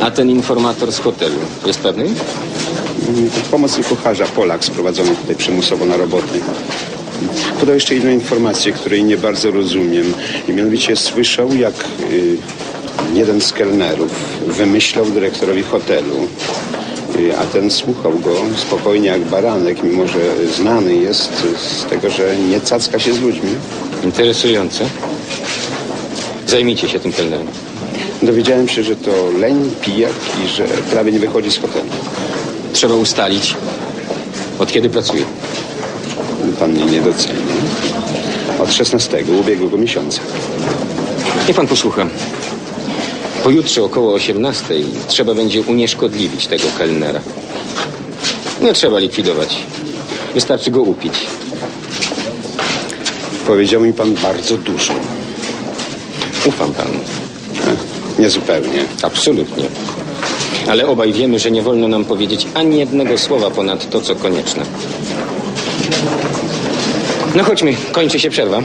A ten informator z hotelu jest pewny? Pomocnik kucharza, Polak, sprowadzony tutaj przymusowo na roboty. Podał jeszcze jedną informację, której nie bardzo rozumiem. I mianowicie słyszał, jak y, jeden z kelnerów wymyślał dyrektorowi hotelu, y, a ten słuchał go spokojnie jak baranek, mimo że znany jest z tego, że nie cacka się z ludźmi. Interesujące. Zajmijcie się tym kelnerem. Dowiedziałem się, że to leń, pijak i że prawie nie wychodzi z hotelu. Trzeba ustalić, od kiedy pracuje. Pan mnie nie doceni. Od 16 ubiegłego miesiąca. Niech pan posłucha. Pojutrze około 18 trzeba będzie unieszkodliwić tego kelnera. Nie trzeba likwidować. Wystarczy go upić. Powiedział mi pan bardzo dużo. Ufam panu. Niezupełnie. Absolutnie. Ale obaj wiemy, że nie wolno nam powiedzieć ani jednego słowa ponad to, co konieczne. No chodźmy, kończy się przerwa.